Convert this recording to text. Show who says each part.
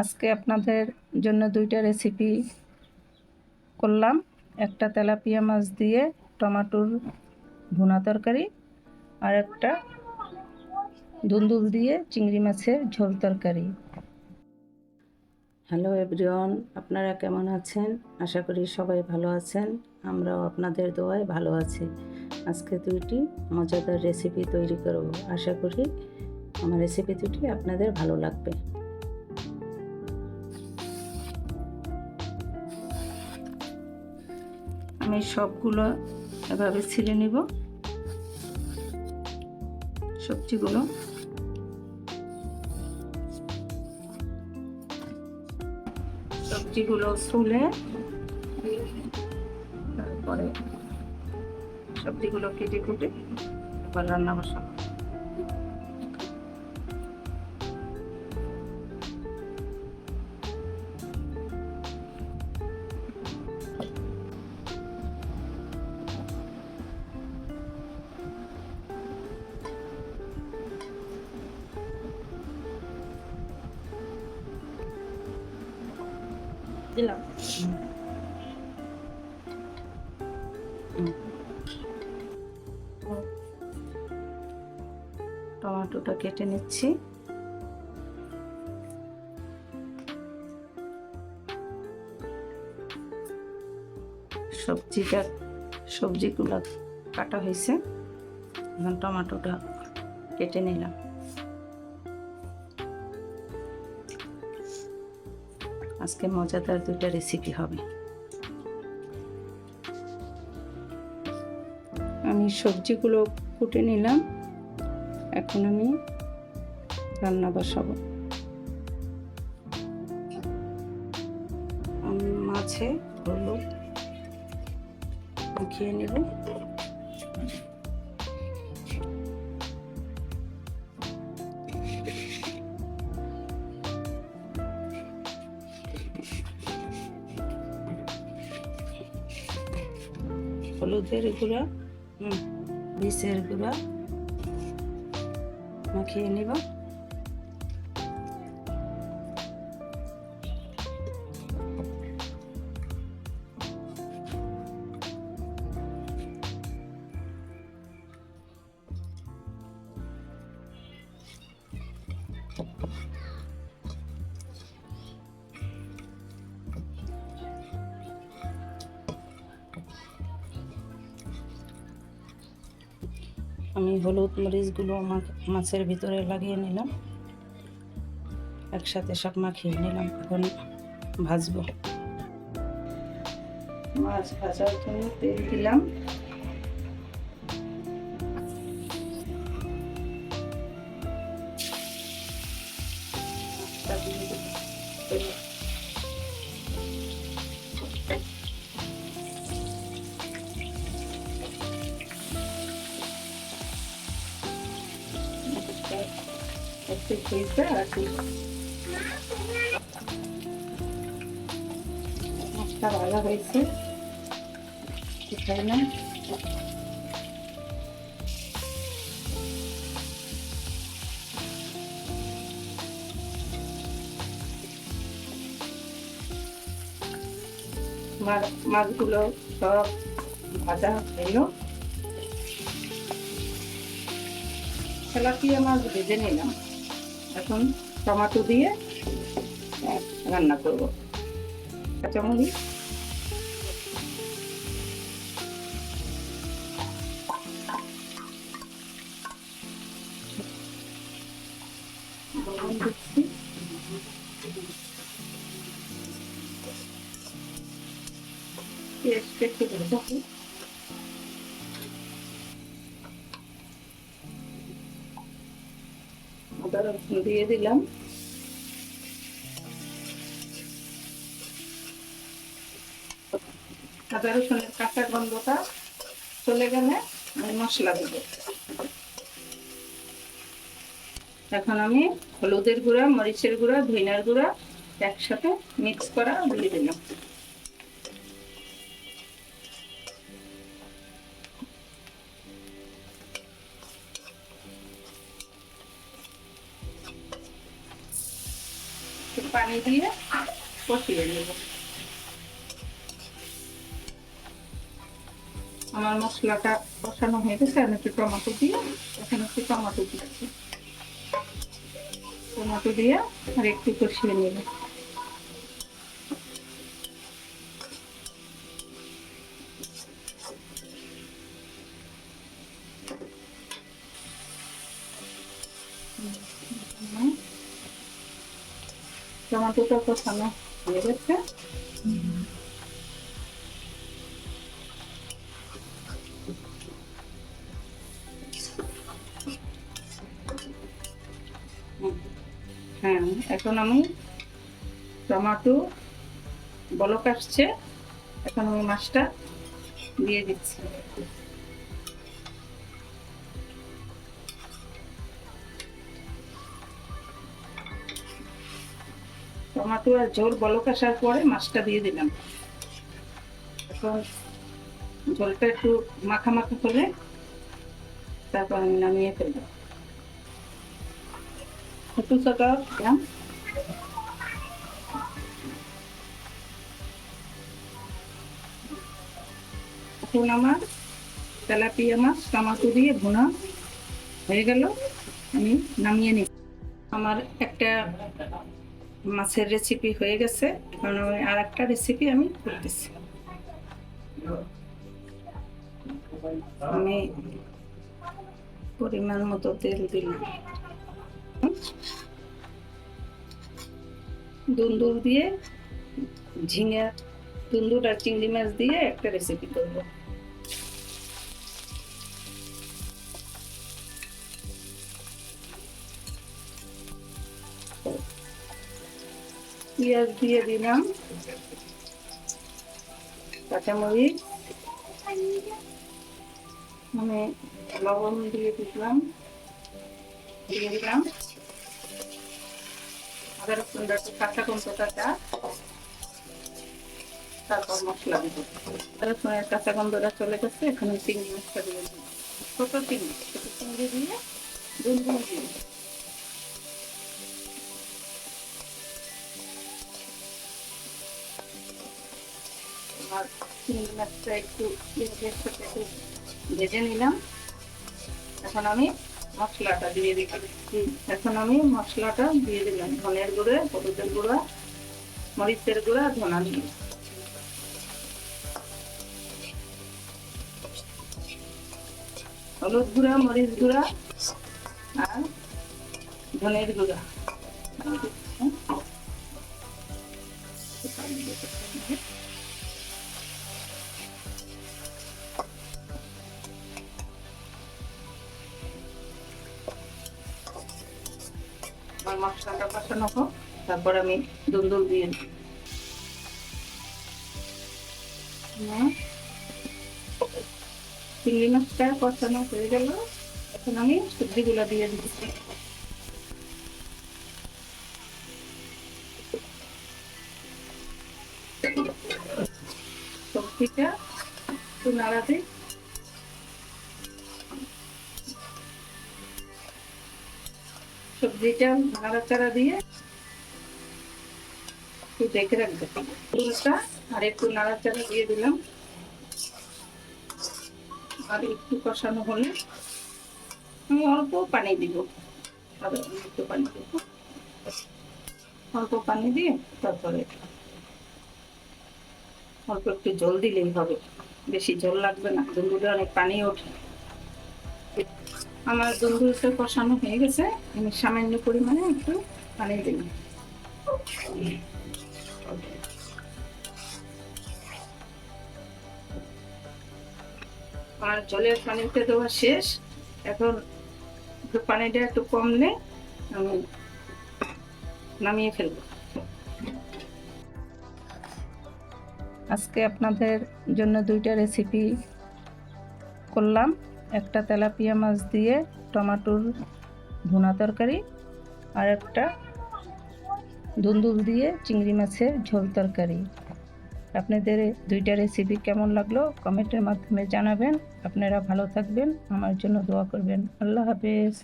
Speaker 1: আজকে আপনাদের জন্য দুইটা রেসিপি করলাম। একটা তেলাপিয়া মাছ দিয়ে টমাটোর ভুনা তরকারি আর একটা দুন্দুল দিয়ে চিংড়ি মাছের ঝোল তরকারি। হ্যালো এভরিওয়ান আপনারা কেমন আছেন? আশা করি সবাই ভালো আছেন। আমরাও আপনাদের দোয়ায় ভালো আছি। আজকে দুইটি মজাদার রেসিপি তৈরি করব। আশা করি আমার রেসিপি দুটি আপনাদের ভালো লাগবে। আমি সবগুলো এভাবে ছিলে নিব। সবজিগুলো। সবজিগুলো ছুলে তারপরে সবজিগুলো কেটে কুটে এবার রান্না বসাবো। দিলাম। টমেটোটা কেটে নিচ্ছি। সবজিটা সবজিগুলো কাটা হয়েছে। এখন টমেটোটা কেটে নিলাম। আজকে মজাদার দুইটা রেসিপি হবে। আমি সবজিগুলো কুটে নিলাম। এখন আমি রান্না বসাবো। আমি মাছে হলুদ মাখিয়ে নেব। হলুদের গুঁড়া হুম বিষের গুঁড়া মাখিয়ে নিব। আমি হলুদ মরিচগুলো মাছের ভিতরে লাগিয়ে নিলাম। একসাথে সব মাখিয়ে নিলাম, এখন ভাজবো। মাছ ভাজার জন্য তেল দিলাম। একটু ভেজে কি মাছটা ভালো হয়েছে। মাছ- মাছগুলো সব ভাজা হলো তেলাপিয়া মাছ ভেজে নিলাম। এখন টমেটো দিয়ে রান্না করব। কাঁচামরিচ। আদা রসুন দিয়ে দিলাম। আদা রসুনের কাঁচা গন্ধটা চলে গেলে আমি মশলা দেব। এখন আমি হলুদের গুঁড়া, মরিচের গুঁড়া, ধইনার গুঁড়া একসাথে মিক্স করা দিয়ে দিলাম। একটু পানি দিয়ে কষিয়ে নেব। আমার মশলাটা কষানো হয়ে গেছে, আমি একটু টমেটো দিয়ে, এখানে একটু টমেটো দিচ্ছি। টমেটো দিয়ে আর একটু কষিয়ে নেব। টমেটোটা কষানো হয়ে গেছে। হ্যাঁ এখন আমি টমেটো বলক আসছে। এখন আমি মাছটা দিয়ে দিচ্ছি। টমেটো আর ঝোল বলক আসার পরে মাছটা দিয়ে দিলাম। এখন ঝোলটা একটু মাখা মাখা করে তারপর আমি নামিয়ে ফেলব। একটু ছোট দিলাম। এখন আমার তেলাপিয়া মাছ, টমাটো দিয়ে ভুনা হয়ে গেল। আমি নামিয়ে নিই আমার একটা মাছের রেসিপি হয়ে গেছে আর একটা রেসিপি আমি করতেছি। আমি পরিমাণ মতো তেল দিলাম। দুন্দুর দিয়ে ঝিঙে, দুন্দুর আর চিংড়ি মাছ দিয়ে একটা রেসিপি করব। পেঁয়াজ দিয়ে দিলাম। কাঁচামরিচ মানে লবণ দিয়ে দিলাম দিয়ে দিলাম। আদা একটু কাঁচা গন্ধটা তারপর মশলা দিব। কাঁচা গন্ধটা চলে গেছে, এখানে চিংড়ি মাছটা দিয়ে চিংড়ি দিয়ে দিয়ে আর চিংড়ি মাছটা একটু পেঁয়াজের সাথে একটু ভেজে নিলাম। এখন আমি মশলাটা দিয়ে দিলাম। এখন আমি মশলাটা দিয়ে দিলাম। ধনের গুঁড়ো হলুদের গুঁড়া মরিচের গুঁড়া ধনা দিয়ে হলুদ গুঁড়া মরিচ গুঁড়া আর ধনের গুঁড়া। আমার মশলাটা কষানো হোক, তারপর আমি দুন্দুল দিয়ে দিই। চিংড়ি মাছটা কষানো হয়ে গেল, এখন আমি সবজিগুলো দিয়ে দিচ্ছি। সবজিটা একটু নাড়া সবজিটা দিয়ে একটু দেখে রাখবে। আর একটু নাড়াচাড়া দিয়ে দিলাম। আর একটু কষানো হলে আমি অল্প পানি দিব। একটু পানি দিব। অল্প পানি দিয়ে তারপরে অল্প একটু জল দিলেই হবে। বেশি জল লাগবে না। দুধে অনেক পানি ওঠে। আমার দুধটা কষানো হয়ে গেছে। আমি সামান্য পরিমাণে একটু পানি দিলাম। আর জলের পানিতে দেওয়া শেষ। এখন পানিটা একটু কমলে আমি নামিয়ে ফেলব। আজকে আপনাদের জন্য দুইটা রেসিপি করলাম। একটা তেলাপিয়া মাছ দিয়ে টমাটোর ভুনা তরকারি আর একটা দুন্দুল দিয়ে চিংড়ি মাছের ঝোল তরকারি। আপনাদের দুইটা রেসিপি কেমন লাগল কমেন্টের মাধ্যমে জানাবেন। আপনারা ভালো থাকবেন, আমার জন্য দোয়া করবেন। আল্লাহ হাফেজ।